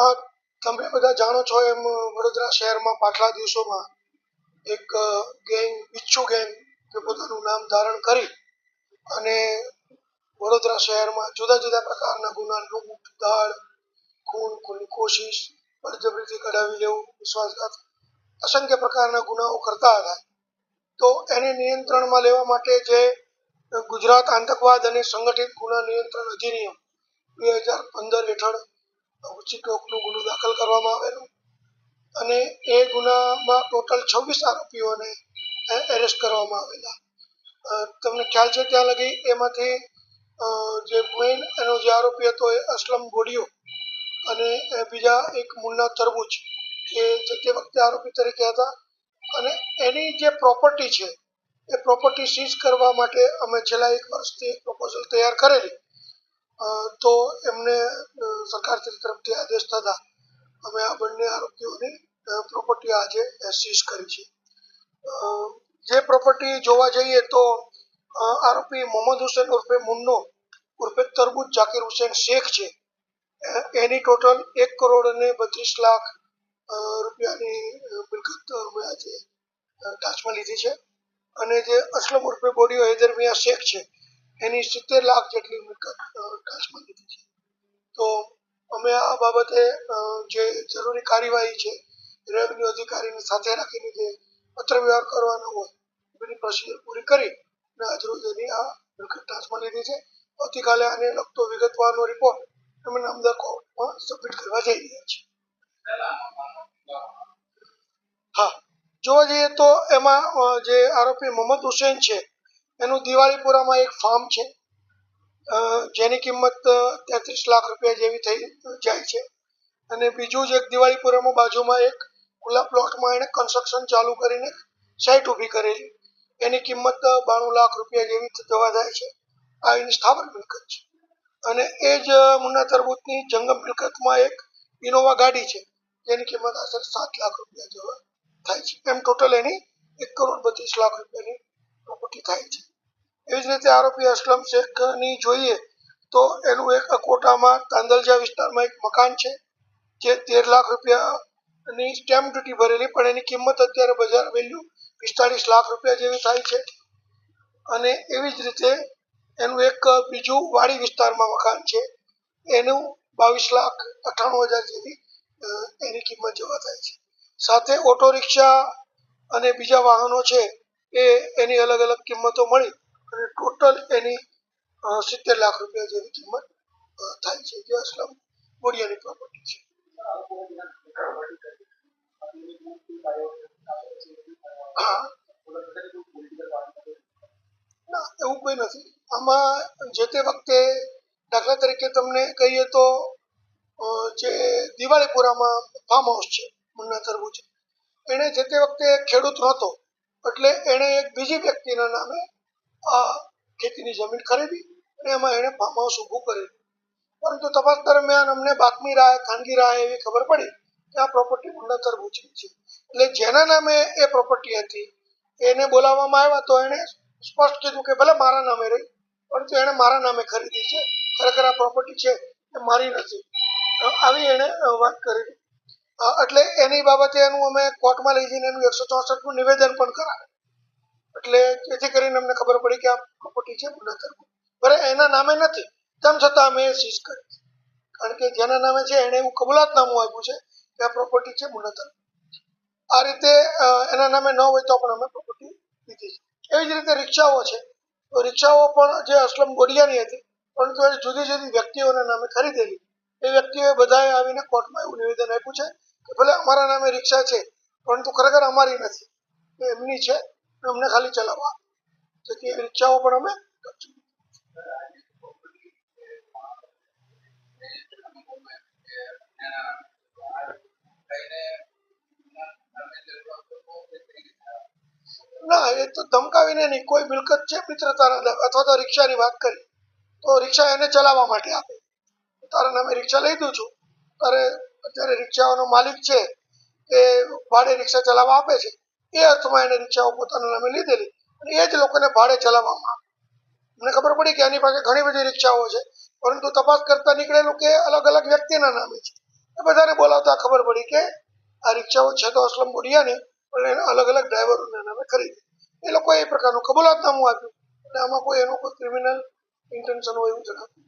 આ તમે બધા જાણો છો એમ વડોદરા શહેરમાં પાછલા દિવસોમાં એક ગેંગ બિચ્છુ ગેંગ કે પોતાનું નામ ધારણ કરી અને વડોદરા શહેરમાં જુદા જુદા પ્રકારના ગુના લૂંટ, દાળ, ખૂન, ખૂનની કોશિશ, બળજબરીથી કઢાવી લેવું, વિશ્વાસઘાત, અસંખ્ય પ્રકારના ગુનાઓ કરતા હતા. તો એને નિયંત્રણમાં લેવા માટે જે ગુજરાત આતંકવાદ અને સંગઠિત ગુના નિયંત્રણ અધિનિયમ બે હજાર પંદર હેઠળ ઉચિત રોકનો ગુનો દાખલ કરવામાં આવેલો. અને એ ગુનામાં ટોટલ છવ્વીસ આરોપીઓને એરેસ્ટ કરવામાં આવેલા. તમને ખ્યાલ છે ત્યાં લગી એમાંથી જે મેઇન એનો જે આરોપી હતો એ અસલમ ગોડિયો અને બીજા એક મુન્ના તરબૂચ એ જે તે વખતે આરોપી તરીકે હતા. અને એની જે પ્રોપર્ટી છે, એ પ્રોપર્ટી સીઝ કરવા માટે અમે છેલ્લા એક વર્ષથી પ્રપોઝલ તૈયાર કરેલી. તો એમને અ, સરકાર તરફથી આદેશ થતા અમે આ બંને આરોપીઓની પ્રોપર્ટી આજે સીઝ કરી છે. જે પ્રોપર્ટી જોવા જઈએ તો આરોપી મોહમ્મદ હુસેન ઉર્ફે મુન્નો ઉર્ફે તરબૂજ જાકીર હુસેન શેખ છે. એની ટોટલ એક કરોડ અને બત્રીસ લાખ રૂપિયાની મિલકત અમે આજે ટાચમાં લીધી છે. અને જે અસલમ ઉર્ફે બોડીઓ હૈદર મિયા શેખ છે એની સિત્તેર લાખ જેટલી મિલકત અ, લીધી છે. તો અમે આ બાબતે જે જરૂરી કાર્યવાહી છે રેવન્યુ અધિકારીને સાથે રાખીને જે પત્ર વ્યવહાર કરવાનો હોય એની પ્રોસિજર પૂરી કરી અને આજરોજ એની આ મિલકત ટાચમાં લીધી છે. આવતીકાલે આને લગતો વિગતવારનો રિપોર્ટ અમે નામદાર કોર્ટમાં સબમિટ કરવા જઈ રહ્યા છીએ. હા જોવા જઈએ તો એમાં જે આરોપી મોહમ્મદ હુસેન છે એનું દિવાળીપુરામાં એક ફાર્મ છે. જેની કિંમત તેત્રીસ લાખ રૂપિયા જેવી થઈ જાય છે. અને બીજું જ એક દિવાળીપુરામાં બાજુમાં એક ખુલ્લા પ્લોટમાં એણે કન્સ્ટ્રક્શન ચાલુ કરીને સાઇટ ઊભી કરેલી. એની કિંમત બાણું લાખ રૂપિયા જેવી થવા જાય છે. આ એની સ્થાવર મિલકત છે. અને એ જ મુન્ના તરબૂતની જંગમ મિલકતમાં એક ઇનોવા ગાડી છે. જેની કિંમત આશરે સાત લાખ રૂપિયા જેવા થાય છે. એમ ટોટલ એની એક કરોડ બત્રીસ લાખ રૂપિયાની પ્રોપર્ટી થાય છે. એવી જ રીતે આરોપી અસલમ શેખની જોઈએ તો એનું એક અકોટામાં તાંદલજા વિસ્તારમાં એક મકાન છે, જે તેર લાખ રૂપિયાની સ્ટેમ્પ ડ્યુટી ભરેલી, પણ એની કિંમત અત્યારે બજાર વેલ્યુ પિસ્તાળીસ લાખ રૂપિયા જેવી થાય છે. અને એવી જ રીતે એનું એક બીજું વાડી વિસ્તારમાં મકાન છે, એનું બાવીસ લાખ અઠ્ઠાણું હજાર જેવી એની કિંમત જોવા થાય છે. સાથે ઓટો રિક્ષા અને બીજા વાહનો છે, એ એની અલગ અલગ કિંમતો મળી અને ટોટલ એની સિત્તેર લાખ રૂપિયા જેવી કિંમત થાય છે, જે અસલમ બોડિયાની પ્રોપર્ટી છે. હા. ના, એવું કોઈ નથી. આમાં જે તે વખતે દાખલા તરીકે તમને કહીએ તો જે દિવાળીપુરામાં ફાર્મ હાઉસ છે, મુન્ના તરબૂચ. એણે જે તે વખતે ખેડૂત નહોતો, એટલે એણે એક બીજી વ્યક્તિના નામે આ ખેતીની જમીન ખરીદી અને એમાં એણે ફાર્મ હાઉસ ઊભું કરેલું પરંતુ તપાસ દરમિયાન અમને બાતમી રાહે ખાનગી રાહે એવી ખબર પડી કે આ પ્રોપર્ટી મુન્ના તરબૂચની છે. એટલે જેના નામે એ પ્રોપર્ટી હતી, એને બોલાવવામાં આવ્યા તો એણે સ્પષ્ટ કીધું કે ભલે મારા નામે રહી, પરંતુ એણે મારા નામે ખરીદી છે. ખરેખર આ પ્રોપર્ટી છે એ મારી નથી. આવી એણે વાત કરી. એટલે એની બાબતે એનું અમે કોર્ટમાં લઈ જઈને એનું એકસો ચોસઠનું નિવેદન પણ કરાવે એટલે જેથી કરીને અમને ખબર પડી કે આ પ્રોપર્ટી છે મુન્ના ભલે એના નામે નથી. તેમ છતાં અમે સીઝ કરી કારણ કે જેના નામે છે, એણે એવું કબૂલાતનામું આપ્યું છે કે આ પ્રોપર્ટી છે મુન્ના આ રીતે એના નામે ન હોય તો પણ અમે પ્રોપર્ટી લીધી છે. એવી જ રીતે રિક્ષાઓ છે. તો રિક્ષાઓ પણ જે અસલમ ગોડિયાની હતી, પરંતુ એ જુદી જુદી વ્યક્તિઓના નામે ખરીદેલી. એ વ્યક્તિઓએ બધાએ આવીને કોર્ટમાં એવું નિવેદન આપ્યું છે કે ભલે અમારા નામે રિક્ષા છે, પરંતુ ખરેખર અમારી નથી. એમની છે. અમને ખાલી ચલાવવા. તો એ રિક્ષાઓ પણ અમે. ના, એ તો ધમકાવીને નહીં. કોઈ મિલકત છે મિત્રતાના અથવા તો રિક્ષાની વાત કરી. તો રિક્ષા એને ચલાવવા માટે આપે. તારા નામે રિક્ષા લઈ દઉં છું. તારે અત્યારે રિક્ષાઓનો માલિક છે એ ભાડે રિક્ષા ચલાવવા આપે છે. એ અર્થમાં એને રિક્ષાઓ પોતાના નામે લીધેલી. અને એ જ લોકોને ભાડે ચલાવવામાં મને ખબર પડી કે એની પાસે ઘણી બધી રિક્ષાઓ છે. પરંતુ તપાસ કરતા નીકળેલું કે અલગ અલગ વ્યક્તિના નામે છે. એ બધાને બોલાવતા ખબર પડી કે આ રિક્ષાઓ છે તો અસલમ બોડિયાની, પણ એને અલગ અલગ ડ્રાઈવરોને નામે ખરીદી. એ લોકોએ એ પ્રકારનું કબૂલાતનામું આપ્યું. અને આમાં કોઈ એનું કોઈ ક્રિમિનલ ઇન્ટેન્શન હોય એવું જણાતું